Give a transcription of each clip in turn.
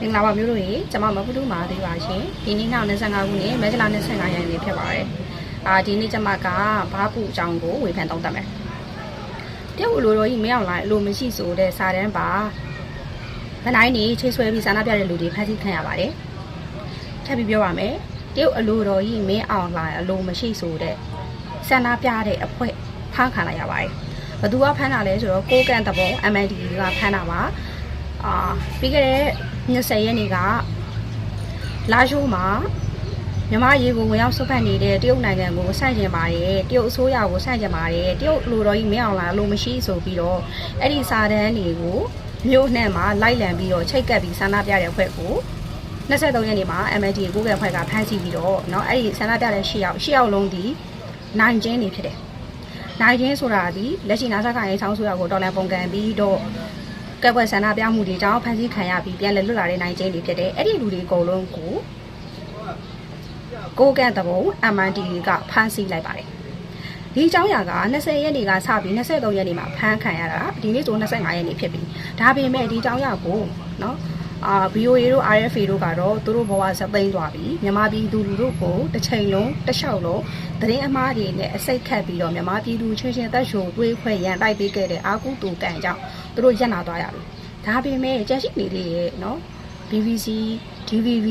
မင်္ဂလာပါမျိုးတို့ရေကျွန်မမဖူးတူမာသေးပါရှင်ဒီနေ့နောက်25ခုနှစ်မဲဂျလာ25ရက်နေ့ဖြစ်ပါတယ်အာဒီနေ့ကျွန်မကဘားပူအကြောင်းကိုဝေဖန်သုံးသပ်မယ်တရုတ်လူတော်ကြီးမရောက်လာအလိုမရှိဆိုတဲ့စာတန်းပါဗနိုင်နေချိတ်ဆွဲပြီးစာနာပြတဲ့လူတွေဖမ်းဆီးခံရပါတယ်ထပ်ပြီးပြောပါမယ်တရုတ်အလိုတော်ကြီးမင်းအောင်လာအလိုမရှိဆိုတဲ့ဆန္ဒပြတဲ့အဖွဲဖမ်းခံလိုက်ရပါတယ်ဘသူကဖမ်းတာလဲဆိုတော့ကိုကန်တဘော MND ကဖမ်းတာပါအာပြီးခဲ့တဲ့ 20ရက်နေ့ကလာရှိုးမှာမြမရေကိုဝင်ရောက်ဆွတ်ဖက်နေတဲ့တရုတ်နိုင်ငံကိုဆန့်ကျင်ပါတယ်တရုတ်အစိုးရကိုဆန့်ကျင်ပါတယ်တရုတ်လူတော်ကြီးမင်းအောင်လာလို့မရှိဆိုပြီးတော့အဲ့ဒီစာတန်းတွေကိုမြို့နှံ့မှာလိုက်လံပြီးတော့ချိတ်ကပ်ပြီးဆန္ဒပြတဲ့အဖွဲ့ကို23ရက်နေ့မှာ MND ကိုကအဖွဲ့ကဖမ်းဆီးပြီးတော့เนาะအဲ့ဒီဆန္ဒပြတဲ့10ယောက်10ယောက်လုံးဒီနိုင်ကျင်းနေဖြစ်တယ်နိုင်ကျင်းဆိုတာဒီလက်ရှိနာဆာခိုင်ဆောင်းဆိုရကိုတော်လန်ပုံကန်ပြီးတော့ ကက်ွက်ဆန္ဒပြမှုတွေကြောင့်ဖမ်းဆီးခံရပြီးပြန်လည်လွတ်လာတဲ့နိုင်ကျင်းတွေဖြစ်တယ်အဲ့ဒီလူတွေအကုန်လုံးကိုကိုကန့်တဘုံ MND ကဖမ်းဆီးလိုက်ပါတယ်ဒီအကြောင်းအရာက20ရက်နေ့ကစပြီး23ရက်နေ့မှာဖမ်းခံရတာဒီနေ့ဆို25ရက်နေ့ဖြစ်ပြီဒါပေမဲ့ဒီအကြောင်းအရာကိုเนาะအာ VOA တို့ RFA တို့ကတော့သူတို့ဘဝစသိမ်းသွားပြီမြန်မာပြည်သူလူတို့ကိုတစ်ချိန်လုံးတစ်လျှောက်လုံးသတင်းအမှားတွေနဲ့အစိတ်ခတ်ပြီးတော့မြန်မာပြည်သူချင်းချင်းသက်ရှုံတွေးခွဲရန်တိုက်ပေးခဲ့တဲ့အာကုတူကန်ကြောင့် သူတို့ရက်နာသွားရပြီဒါပေမဲ့ကျန်ရှိနေသေးရဲ့နော် BBC DVB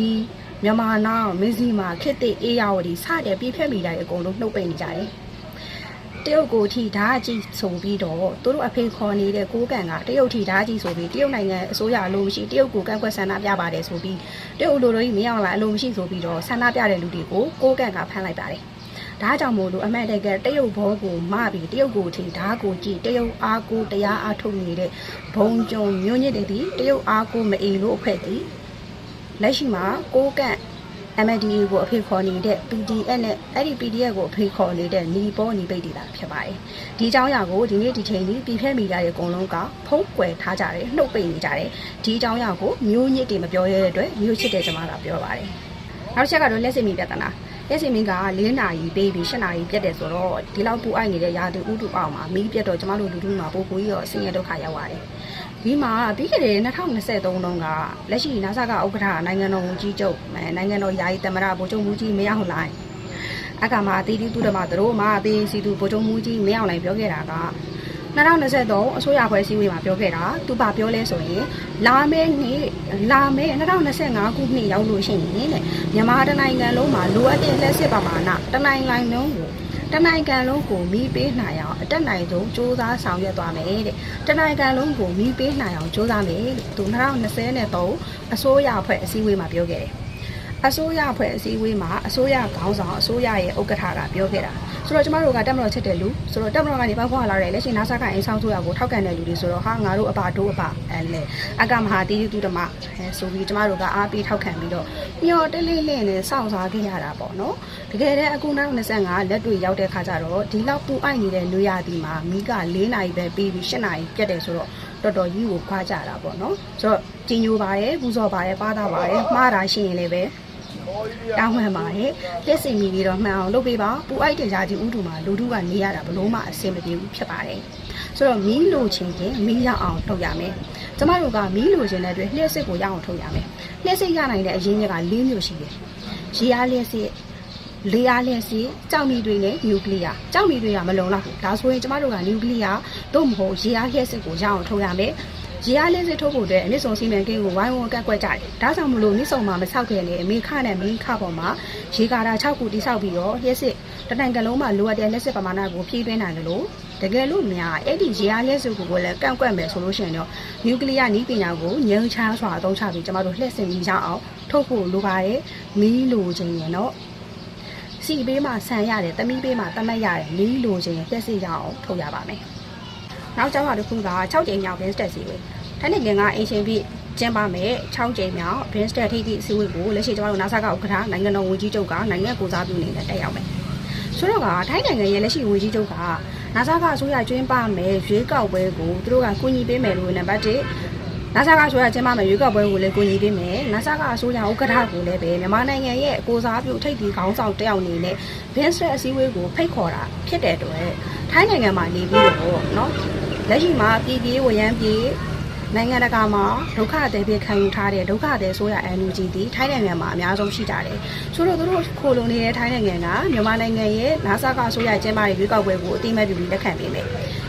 မြန်မာနောင်မင်းစီမှာခက်တဲ့အေးရဝတီစတဲ့ပြည့်ဖက်မိတိုင်းအကုန်လုံးနှုတ်ပိတ်နေကြတယ်တရုတ်ကိုထီဓာအကြီးဆိုပြီးတော့သူတို့အဖေခေါ်နေတဲ့ကိုကန်ကတရုတ်ထီဓာအကြီးဆိုပြီးတရုတ်နိုင်ငံအစိုးရအလိုမရှိတရုတ်ကိုကန့်ကွက်ဆန္ဒပြပါတယ်ဆိုပြီးတရုတ်လူတို့ကြီးမင်းအောင်လာအလိုမရှိဆိုပြီးတော့ဆန္ဒပြတဲ့လူတွေကိုကိုကန်ကဖမ်းလိုက်ပါတယ် ဒါကြောင့်မို့လို့အမှန်တကယ်တရုတ်ဘောကိုမပြီးတရုတ်ကိုထီဓာတ်ကိုကြည့်တရုတ်အားကိုတရားအားထုတ်နေတဲ့ဘုံကြုံမျိုးညစ်တွေဒီတရုတ်အားကိုမအေလို့အဖွဲ့ဒီလက်ရှိမှာကိုးကန် MDA ကိုအဖေခေါ်နေတဲ့ PDF နဲ့အဲ့ဒီ PDF ကိုအဖေခေါ်နေတဲ့နီပေါ်နီပိတ်တွေတာဖြစ်ပါတယ်။ဒီအကြောင်းအရာကိုဒီနေ့ဒီချိန်ဒီပြည်ဖြတ်မီဒီယာရဲ့အကုန်လုံးကဖုံးကွယ်ထားကြတယ်နှုတ်ပိတ်နေကြတယ်။ဒီအကြောင်းအရာကိုမျိုးညစ်တွေမပြောရတဲ့အတွက်မျိုးချစ်တဲ့ကျွန်မကပြောပါတယ်။နောက်တစ်ချက်ကတော့လက်စင်မီပြဿနာ လက်စင်မင်းက၄နာရီပေးပြီး၈နာရီပြတ်တယ်ဆိုတော့ဒီလောက်ပူအိုက်နေတဲ့ရာသီဥတုအောက်မှာမီးပြတ်တော့ကျမတို့လူထုမှာပိုပိုကြီးတော့ဆင်းရဲဒုက္ခရောက်ပါတယ်။ဒီမှာပြီးခဲ့တဲ့2023တုန်းကလက်ရှိ NASA ကဥက္ကဋ္ဌနိုင်ငံတော်ဝန်ကြီးချုပ်နိုင်ငံတော်ယာယီသမ္မတဗိုလ်ချုပ်မူကြီးမင်းအောင်လှိုင်အကမှာတီတီတူတမသူတို့မှတေးစီသူဗိုလ်ချုပ်မူကြီးမင်းအောင်လှိုင်ပြောခဲ့တာက 2023အစိုးရဖွဲ့စည်းဝေးမှာပြောခဲ့တာသူပါပြောလဲဆိုရင်လာမယ့်နေ့လာမယ့်2025ခုနှစ်ရောက်လို့ရှိရင်တဲ့မြန်မာတိုင်းနိုင်ငံလုံးမှာလိုအပ်တဲ့လက်စစ်ပမာဏတနိုင်ငံလုံးကိုတနိုင်ငံလုံးကိုမီးပေးနိုင်အောင်အတက်နိုင်ဆုံးစူးစမ်းဆောင်ရွက်သွားမယ်တဲ့တနိုင်ငံလုံးကိုမီးပေးနိုင်အောင်စူးစမ်းမယ်လို့သူ2023အစိုးရအဖွဲ့အစည်းအဝေးမှာပြောခဲ့တယ် အစိုးရအဖွဲ့အစည်းအဝေးမှာအစိုးရခေါင်းဆောင်အစိုးရရဲ့ဥက္ကဋ္ဌကပြောခဲ့တာဆိုတော့ကျမတို့ကတက်မတော်ချက်တဲ့လူဆိုတော့တက်မတော်ကနေပေါက်ခွာလာတဲ့လက်ရှိနာဆာကအင်းဆောင်ဆိုရကိုထောက်ကန်တဲ့လူတွေဆိုတော့ဟာငါတို့အပါတို့အပါအဲလေအကမဟာတီးတူတမအဲဆိုပြီးကျမတို့ကအားပေးထောက်ခံပြီးတော့မျော်တလေးလေးနဲ့စောင့်စားခဲ့ရတာပေါ့နော်တကယ်တည်းအခုနောက်25လက်တွေရောက်တဲ့ခါကျတော့ဒီလောက်ပူအိုက်နေတဲ့လူရသည်မှာမိက4နာရီပဲပြီးပြီး8နာရီပြတ်တယ်ဆိုတော့တော်တော်ကြီးကိုခွာကြတာပေါ့နော်ဆိုတော့ကြီးညိုပါတယ်ပူဇော်ပါတယ်ပါတာပါတယ်မှားတာရှိရင်လည်းပဲ တောင်းမှန်ပါတယ်လက်စင်မိပြီးတော့မှန်အောင်လုပ်ပေးပါပူအိုက်တဲ့ຢာကြီးဥတူမှာလူထုကနေရတာဘလို့မှအဆင်မပြေဘူးဖြစ်ပါတယ်ဆိုတော့မီးလိုချင်ရင်မီးရအောင်ထုတ်ရမယ်ကျမတို့ကမီးလိုချင်တဲ့အတွက်လျှက်စစ်ကိုရအောင်ထုတ်ရမယ်လျှက်စစ်ရနိုင်တဲ့အရင်းမြစ်က၄မျိုးရှိတယ်ရေအားလျှက်စစ်လေအားလျက်စီကြောက်မီတွေနဲ့နျူကလ িয়ার ကြောက်မီတွေကမလုံလောက်ဘူးဒါဆိုရင်ကျမတို့ကနျူကလ িয়ার တို့မဟုတ်ရေအားလျက်စစ်ကိုရအောင်ထုတ်ရမယ် ရေအားလျက်စစ်ထုတ်ဖို့အတွက်အမြင့်ဆုံးစီမံကိန်းကိုဝိုင်းဝန်းကန့်ကွက်ကြတယ်ဒါကြောင့်မလို့မြင့်ဆုံးမှာမဆောက်ခဲ့တဲ့အမေခနဲ့မင်းခပေါ်မှာရေကာတာ6ခုတိဆောက်ပြီးတော့လျက်စစ်တနိုင်ငံလုံးမှာလိုအပ်တဲ့လက်စစ်ပမာဏကိုဖြည့်သွင်းနိုင်တယ်လို့တကယ်လို့များအဲ့ဒီရေအားလျက်စစ်ကိုလည်းကန့်ကွက်မယ်ဆိုလို့ရှိရင်တော့နျူကလ িয়ার နည်းပညာကိုညှဉ်းချားစွာအသုံးချပြီးကျမတို့လှည့်စင်ပြီးရအောင်ထုတ်ဖို့လိုပါတယ်မီးလိုချင်ရင်တော့စီပေးမှာဆန်ရတယ်တမီးပေးမှာတမက်ရတယ်မီးလိုချင်ရင်ပြက်စီရအောင်ထုတ်ရပါမယ်နောက်ကျောင်းပါတစ်ခုက6ကြိမ်မြောက် Best Test စီဝေး ထိုင်းနိုင်ငံကအင်ရှင်ပြီးကျင်းပမယ်6ကြိမ်မြောက် Best Test ထိပ်သီးအစည်းအဝေးကိုလက်ရှိကျွန်တော်တို့ NASA ကဥက္ကဋ္ဌနိုင်ငံတော်ဝန်ကြီးချုပ်ကနိုင်ငံကိုစားပြုနေနဲ့တက်ရောက်မယ်ဆိုတော့ကထိုင်းနိုင်ငံရဲ့လက်ရှိဝန်ကြီးချုပ်က NASA ကအစိုးရကျွင်းပမယ်ရွေးကောက်ပွဲကိုသူတို့ကကူညီပေးမယ်လို့နံပါတ်1 NASA ကအစိုးရကျင်းပမယ်ရွေးကောက်ပွဲကိုလည်းကူညီပေးမယ် NASA ကအစိုးရဥက္ကဋ္ဌကိုလည်းပဲမြန်မာနိုင်ငံရဲ့ကိုစားပြုထိပ်သီးခေါင်းဆောင်တယောက်အနေနဲ့ Best အစည်းအဝေးကိုဖိတ်ခေါ်တာဖြစ်တဲ့အတွက်ထိုင်းနိုင်ငံမှာနေပြီးတော့เนาะလက်ရှိမှာပြည်ပြည်ဝရမ်းပြည် နိုင်ငံတကာမှာဒုက္ခသည်ပြေခံယူထားတဲ့ဒုက္ခသည်ဆိုရ NUG တီထိုင်းနိုင်ငံမှာအများဆုံးရှိကြတယ်ဆိုတော့သူတို့ခိုလုံနေတဲ့ထိုင်းနိုင်ငံကမြန်မာနိုင်ငံရဲ့နာဆာကဆိုရကျင်းပတဲ့ရွေးကောက်ပွဲကိုအတိအမှတ်ပြုပြီးလက်ခံပေးမယ်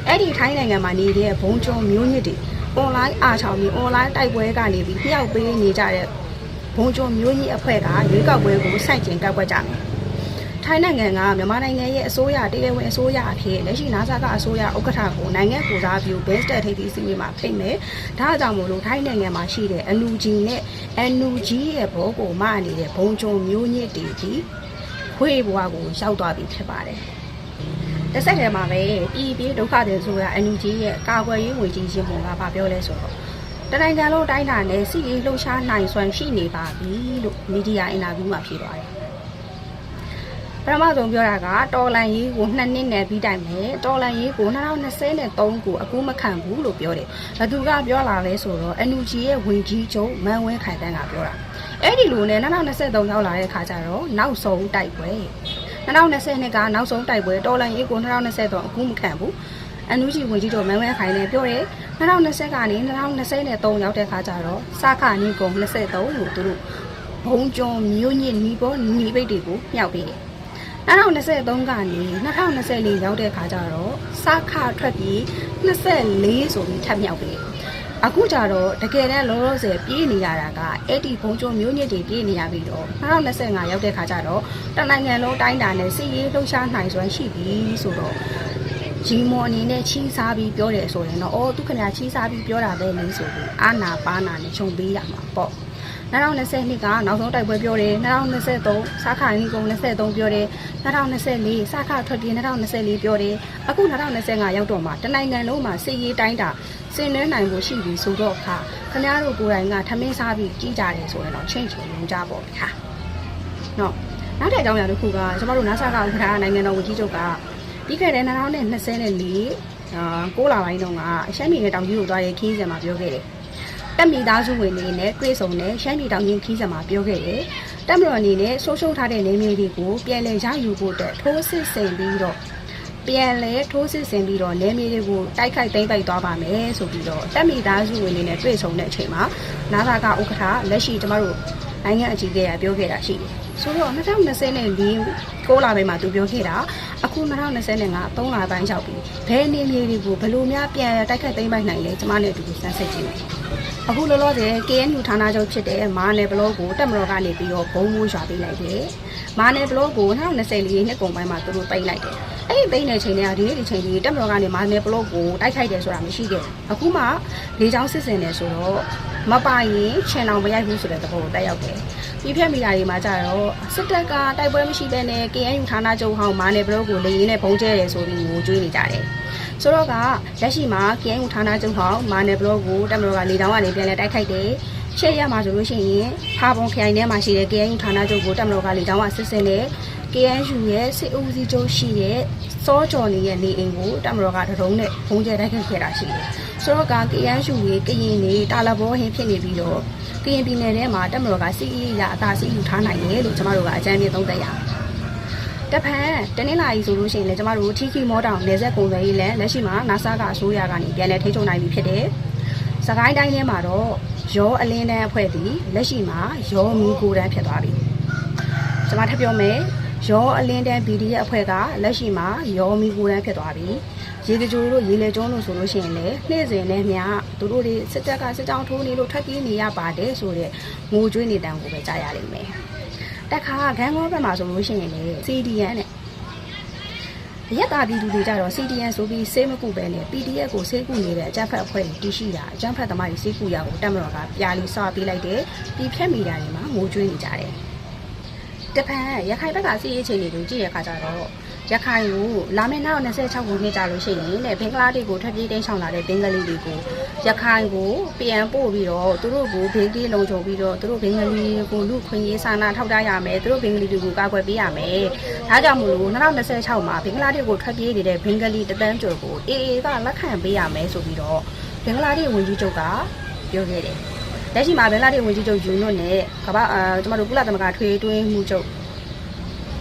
အဲ့ဒီထိုင်းနိုင်ငံမှာနေတဲ့ဘုံကျော်မျိုးညစ်တွေ online အားချောင်းပြီး online တိုက်ပွဲကနေပြီးမြောက်ပေးနေကြတဲ့ဘုံကျော်မျိုးကြီးအဖွဲ့ကရွေးကောက်ပွဲကိုစိုက်ကျင်ကပ်ကွက်ကြမယ် ထိုင်းနိုင်ငံကမြန်မာနိုင်ငံရဲ့အစိုးရတရားဝင်အစိုးရအဖြစ်လက်ရှိနာဆာကအစိုးရဥက္ကဋ္ဌကိုနိုင်ငံကိုစားပြု best ထိပ်သီးစီးပွားမှာဖိတ်မယ်။ဒါကြောင့်မို့လို့ထိုင်းနိုင်ငံမှာရှိတဲ့ NUG နဲ့ NUG ရဲ့ဘောကိုမနေတဲ့ဘုံချုံမျိုးညစ်တီဒီခွေးဘွားကိုရောက်သွားပြီဖြစ်ပါတယ်။တစ်ဆက်တည်းမှာပဲပြည်ပြည်ဒုက္ခတွေဆိုရ NUG ရဲ့ကာကွယ်ရေးဝန်ကြီးရှင်ပုံကဗာပြောလဲဆိုတော့တနိုင်ငံလုံးတိုင်းတာနဲ့စီရေးလှုပ်ရှားနိုင်စွမ်းရှိနေပါပြီလို့မီဒီယာအင်တာဗျူးမှာဖြေသွားတယ်။ ပထမဆုံးပြောတာကတော်လန်ရေးကိုနှစ်နှစ်နဲ့ပြီးတိုင်မယ်တော်လန်ရေးကို2023ကိုအကူမခံဘူးလို့ပြောတယ်။ဘသူကပြောလာလဲဆိုတော့ NUG ရဲ့ဝင်ကြီးချုပ်မန်ဝင်းခိုင်တန်းကပြောတာ။အဲ့ဒီလိုနဲ့2023ရောက်လာတဲ့ခါကျတော့နောက်ဆုံးတိုက်ပွဲ2020နှစ်ကနောက်ဆုံးတိုက်ပွဲတော်လန်ရေးကို2023အကူမခံဘူး။အန်နူဂျီဝင်ကြီးတို့မန်ဝဲခိုင်လည်းပြောတယ်2020ကနေ2023ရောက်တဲ့ခါကျတော့စခနီကုံ23လို့သူတို့ဘုံကျော်မြို့ညစ်နီးပေါ်နီးပိတ်တွေကိုမြောက်ပေးတယ် 2023ကနေ2024ရောက်တဲ့ခါကျတော့စခထွက်ပြီး24ဆိုပြီးထပ်မြောက်ပေးတယ်အခုကြတော့တကယ်တမ်းလောလောဆယ်ပြေးနေရတာကအဲ့ဒီဘုံကျုံမျိုးညစ်တွေပြေးနေရပြီးတော့2025ရောက်တဲ့ခါကျတော့တနိုင်ငံလုံးတိုင်းတာနဲ့စီရေးလှုပ်ရှားနိုင်စွမ်းရှိပြီဆိုတော့ဂျီမော်အနေနဲ့ချီးစားပြီးပြောတယ်ဆိုရင်တော့အော်သူခင်ဗျာချီးစားပြီးပြောတာပဲလေဆိုပြီးအာနာပါနာနဲ့ခြုံပေးရမှာပေါ့ 2020ကနောက်ဆုံးတိုက်ပွဲပြောတယ်2023စာခါနီကုံ23ပြောတယ်2024စာခထွက်ပြေး2024ပြောတယ်အခု2025ရောက်တော့မှတနိုင်ငံလုံးမှာစစ်ရေးတိုင်းတာစင်နှဲနိုင်ဖို့ရှိပြီဆိုတော့ခါခင်ဗျားတို့ကိုယ်တိုင်ကထမင်းစားပြီးကြီးကြတယ်ဆိုရင်တော့ချင်းချင်းလုံးကြပေါ့ဗျာနော်နောက်တဲ့အကြောင်းအရာတစ်ခုကကျမတို့ NASA ကဥက္ကဋ္ဌနိုင်ငံတော်ဝန်ကြီးချုပ်ကပြီးခဲ့တဲ့2024အာ6လပိုင်းတုန်းကရှမ်းပြည်နယ်တောင်ကြီးကိုသွားတဲ့ခီးစဉ်မှာပြောခဲ့တယ် တက်မိသားစုဝင်တွေနဲ့တွေ့ဆုံတဲ့ရှမ်းပြည်တောင်ကြီးခီးစဉ်မှာပြောခဲ့တယ်တက်မတော်အနေနဲ့ဆိုးရှုံးထားတဲ့နေမျိုးတွေကိုပြန်လည်ရယူဖို့အတွက်ထိုးစစ်ဆင်ပြီးတော့ပြန်လဲထိုးစစ်ဆင်ပြီးတော့နေမြေတွေကိုတိုက်ခိုက်သိမ်းပိုက်သွားပါမယ်ဆိုပြီးတော့တက်မိသားစုဝင်တွေနဲ့တွေ့ဆုံတဲ့အချိန်မှာနာသာကဥက္ကဋ္ဌလက်ရှိကျမတို့နိုင်ငံအကြီးအကဲကပြောခဲ့တာရှိတယ်ဆိုတော့2024 6လပိုင်းမှာသူပြောခဲ့တာအခု2025 3လပိုင်းရောက်ပြီဘယ်နေမြေတွေကိုဘယ်လိုများပြန်တိုက်ခတ်သိမ်းပိုက်နိုင်လဲကျမနဲ့အတူတူစမ်းစစ်ကြည့်မယ် အခုလောလောဆယ် KNU ဌာနချုပ်ဖြစ်တဲ့မာနယ်ဘလော့ကိုတက်မတော်ကနေပြီးတော့ဘုံမိုးရွာပေးလိုက်တယ်မာနယ်ဘလော့ကို2024နှစ်ကုန်ပိုင်းမှာသူတို့ပိတ်လိုက်တယ်အဲ့ဒီပိတ်တဲ့ချိန်တွေကဒီနေ့ဒီချိန်ကြီးတက်မတော်ကနေမာနယ်ဘလော့ကိုတိုက်ခိုက်တယ်ဆိုတာမရှိခဲ့ဘူးအခုမှလေချောင်းစစ်စင်တယ်ဆိုတော့ မပိုင်ရင်ချင်အောင်မရိုက်ဘူးဆိုတဲ့သဘောကိုတက်ရောက်တယ်ပြီးဖြတ်မိတာတွေမှာကြတော့စစ်တပ်ကတိုက်ပွဲမရှိတဲ့နဲ့ KNU ဌာနချုပ်ဟောင်းမာနယ်ဘလော့ကိုလေရင်နဲ့ဘုံကျဲတယ်ဆိုပြီးငိုကြွေးနေကြတယ်ဆိုတော့ကလက်ရှိမှာ KNU ဌာနချုပ်ဟောင်းမာနယ်ဘလော့ကိုတက်မတော်ကလေတောင်းကနေပြန်လဲတိုက်ခိုက်တယ်ရှေ့ရမှာဆိုလို့ရှိရင်ဖာပုံခိုင်ထဲမှာရှိတဲ့ KNU ဌာနချုပ်ကိုတက်မတော်ကလေတောင်းကစစ်စင်တယ် KNU ရဲ့စစ်အုပ်စီချုပ်ရှိတဲ့စောကျော်နေရဲ့နေအိမ်ကိုတမတော်ကတရုံးနဲ့ဘုံကျဲတိုက်ခိုက်ခဲ့တာရှိတယ်။ ဆိုတော့က KNU ရဲ့ကရင်နေတာလဘောဟင်းဖြစ်နေပြီးတော့ကရင်ပြည်နယ်ထဲမှာတမတော်ကစီအီရအသာစီယူထားနိုင်တယ်လို့ကျမတို့ကအကြမ်းပြသုံးသပ်ရအောင်။တဖန်တနင်္လာရီဆိုလို့ရှိရင်လည်းကျမတို့ TK မောတောင်နေဆက်ကုန်သွယ်ရေးလည်းလက်ရှိမှာ NASA ကအစိုးရကနေပြန်လည်ထိန်းချုပ်နိုင်ပြီဖြစ်တယ်။စကိုင်းတိုင်းထဲမှာတော့ရောအလင်းတန်းအဖွဲ့သည်လက်ရှိမှာရောမီကိုတန်းဖြစ်သွားပြီ။ကျွန်မထပ်ပြောမယ် ရောအလင်းတန်း BD ရဲ့အဖွဲ့ကလက်ရှိမှာရောမီကိုတန်းဖြစ်သွားပြီရေကြိုးတို့ရေလေကျုံးတို့ဆိုလို့ရှိရင်လည်းနေ့စဉ်နဲ့မြသူတို့တွေစစ်တပ်ကစစ်ကြောင်းထိုးနေလို့ထွက်ပြေးနေရပါတယ်ဆိုတဲ့ငိုကြွေးနေတံကိုပဲကြားရလိမ့်မယ်တက်ခါဂန်ကောဘက်မှာဆိုလို့ရှိရင်လည်း CDN နဲ့ရက်တာပြည်သူတွေကြတော့ CDN ဆိုပြီးစေးမကုပဲနဲ့ PDF ကိုစေးကုနေတဲ့အကြမ်းဖက်အဖွဲ့တွေတရှိတာအကြမ်းဖက်သမားတွေစေးကုရကိုတက်မတော်ကပြာလီစပေးလိုက်တယ်ပြီးဖြတ်မိတာတွေမှာငိုကြွေးနေကြတယ် တဖန်ရခိုင်ဘက်ကစီးရေးချိန်တွေကိုကြည့်ရခါကြတော့ရခိုင်ကိုလာမယ့်နောက်26ခုနှစ်ကြာလို့ရှိရင်လည်းဘင်္ဂလားဒေ့ရှ်ကိုထွက်ပြေးတိမ်းရှောင်လာတဲ့ဘင်္ဂလီတွေကိုရခိုင်ကိုပြန်ပို့ပြီးတော့သူတို့ကိုဘေးကင်းလုံခြုံပြီးတော့သူတို့ဘင်္ဂလီကိုလူခွင့်ရေးစာနာထောက်ထားရမယ်သူတို့ဘင်္ဂလီတွေကိုကာကွယ်ပေးရမယ်ဒါကြောင့်မို့လို့2026မှာဘင်္ဂလားဒေ့ရှ်ကိုထွက်ပြေးနေတဲ့ဘင်္ဂလီတသန်းကျော်ကိုအေအေကလက်ခံပေးရမယ်ဆိုပြီးတော့ဘင်္ဂလားဒေ့ရှ်ဝန်ကြီးချုပ်ကပြောခဲ့တယ် လက်ရှိမှာဘင်္ဂလားဒေ့ရှ်ဝန်ကြီးချုပ်ယူနွတ်နဲ့ကမ္ဘာအာကျမတို့ကုလသမဂ္ဂထွေတွင်းမှုချုပ်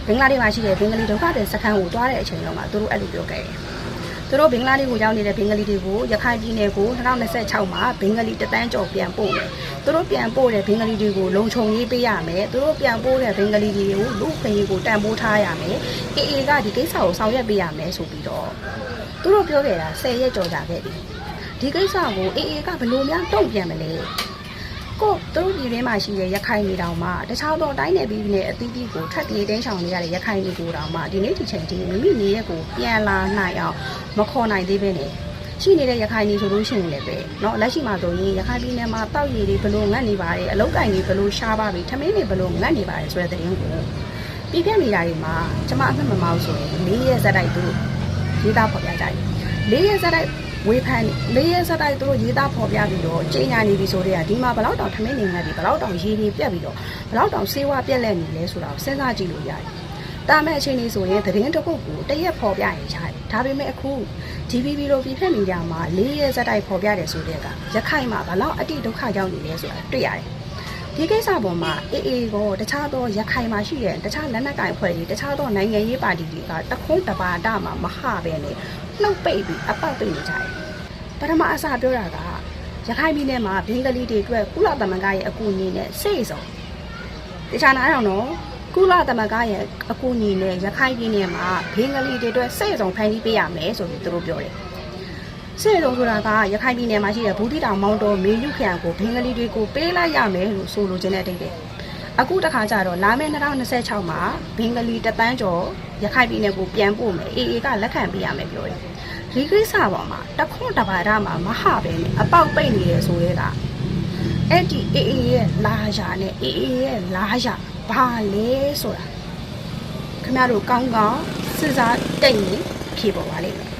ဘင်္ဂလားဒေ့ရှ်မှာရှိတဲ့ဘင်္ဂလီဒုက္ခသည်စခန်းကိုတွားတဲ့အချိန်တော့မှသူတို့အဲ့လိုပြောခဲ့တယ်။သူတို့ဘင်္ဂလားဒေ့ရှ်ကိုရောက်နေတဲ့ဘင်္ဂလီတွေကိုရခိုင်ပြည်နယ်ကို2026မှာဘင်္ဂလီတသန်းကျော်ပြန်ပို့မယ်သူတို့ပြန်ပို့တဲ့ဘင်္ဂလီတွေကိုလုံခြုံရေးပေးရမယ်သူတို့ပြန်ပို့တဲ့ဘင်္ဂလီတွေကိုလူခွင့်ရေးကိုတန်ဖိုးထားရမယ်အေအေကဒီကိစ္စကိုဆောင်ရွက်ပေးရမယ်ဆိုပြီးတော့သူတို့ပြောခဲ့တာ10ရက်ကျော်ကြာခဲ့ပြီဒီကိစ္စကိုအေအေကဘယ်လိုများတုံ့ပြန်မလဲ ကိုသူတို့ပြည်တွင်းမှာရှိတဲ့ရခိုင်နေတောင်မှတခြားသောတိုင်းနယ်ပြည်နယ်အသီးသီးကိုထပ်ပြေးတင်းရှောင်နေရတဲ့ရခိုင်တွေကိုတောင်မှဒီနေ့ဒီချိန်ထိမိမိနေရက်ကိုပြန်လာနိုင်အောင်မခေါ်နိုင်သေးပဲနဲ့ရှိနေတဲ့ရခိုင်နေဆိုလို့ရှိရင်လည်းပဲเนาะလက်ရှိမှာဆိုရင်ရခိုင်ပြည်နယ်မှာတောက်ရည်တွေဘလို့ငတ်နေပါတယ်အလုတ်ကင်တွေဘလို့ရှားပါပြီထမင်းတွေဘလို့ငတ်နေပါတယ်ဆိုတဲ့သတင်းကိုပြပြနေတာတွေမှာကျမအမှတ်မမောက်ဆိုရင်၄ရက်ဇက်တိုက်သူရေးသားဖော်ပြကြတယ်၄ရက်ဇက်တိုက် ဝေဖန်လေးရက်စတိုက်သူတို့ရေးသားဖော်ပြပြီးတော့ကျင်းညာနေပြီဆိုတဲ့ကဒီမှာဘလောက်တောင်ထမင်းနေငတ်ပြီဘလောက်တောင်ရေးတွေပြက်ပြီးတော့ဘလောက်တောင်ဆေးဝါးပြက်လက်နေလဲဆိုတာကိုစဉ်းစားကြည့်လို့ရတယ်။တာမဲ့အချိန်လေးဆိုရင်သတင်းတစ်ခုကိုတရက်ဖော်ပြရင်ရတယ်။ဒါပေမဲ့အခု GBB လိုပြည့်ဖြတ်နေကြမှာလေးရက်စတိုက်ဖော်ပြတယ်ဆိုတဲ့ကရခိုင်မှာဘလောက်အတိဒုက္ခရောက်နေလဲဆိုတာတွေ့ရတယ်။ဒီကိစ္စပေါ်မှာအေးအေးကိုတခြားသောရခိုင်မှာရှိတဲ့တခြားလက်နက်ကိုင်အဖွဲ့တွေတခြားသောနိုင်ငံရေးပါတီတွေကတခွန်းတပါဒမှာမဟပဲနဲ့ နှုတ်ပိတ်ပြီးအပတ်ပိတ်နေကြတယ်။ပထမအစပြောတာကရခိုင်ပြည်နယ်မှာဘင်္ဂလီတွေအတွက်ကုလသမဂ္ဂရဲ့အကူအညီနဲ့စိတ်ဆုံးတခြားနားတော့နော်ကုလသမဂ္ဂရဲ့အကူအညီနဲ့ရခိုင်ပြည်နယ်မှာဘင်္ဂလီတွေအတွက်စိတ်ဆုံးဖန်တီးပေးရမယ်ဆိုပြီးသူတို့ပြောတယ်စိတ်ဆုံးဆိုတာကရခိုင်ပြည်နယ်မှာရှိတဲ့ဘူးတိတောင်မောင်တော်မေညုခရိုင်ကိုဘင်္ဂလီတွေကိုပေးလိုက်ရမယ်လို့ဆိုလိုချင်တဲ့အတိတ်ပဲ အခုတခါကျတော့လာမယ့်2026မှာဘင်္ဂလီတပန်းကျော်ရခိုင်ပြည်နယ်ကိုပြန်ပို့မယ်အေအေကလက်ခံပေးရမယ်ပြောတယ်ဒီကိစ္စပေါ်မှာတခွန်းတပါဒမှာမဟပဲနဲ့အပေါက်ပိတ်နေတယ်ဆိုရဲကအဲ့ဒီအေအေရဲ့လာယာနဲ့အေအေရဲ့လာယာဘာလဲဆိုတာခင်ဗျားတို့ကောင်းကောင်းစဉ်းစားတိတ်နေဖြေပေါ်ပါလိမ့်မယ်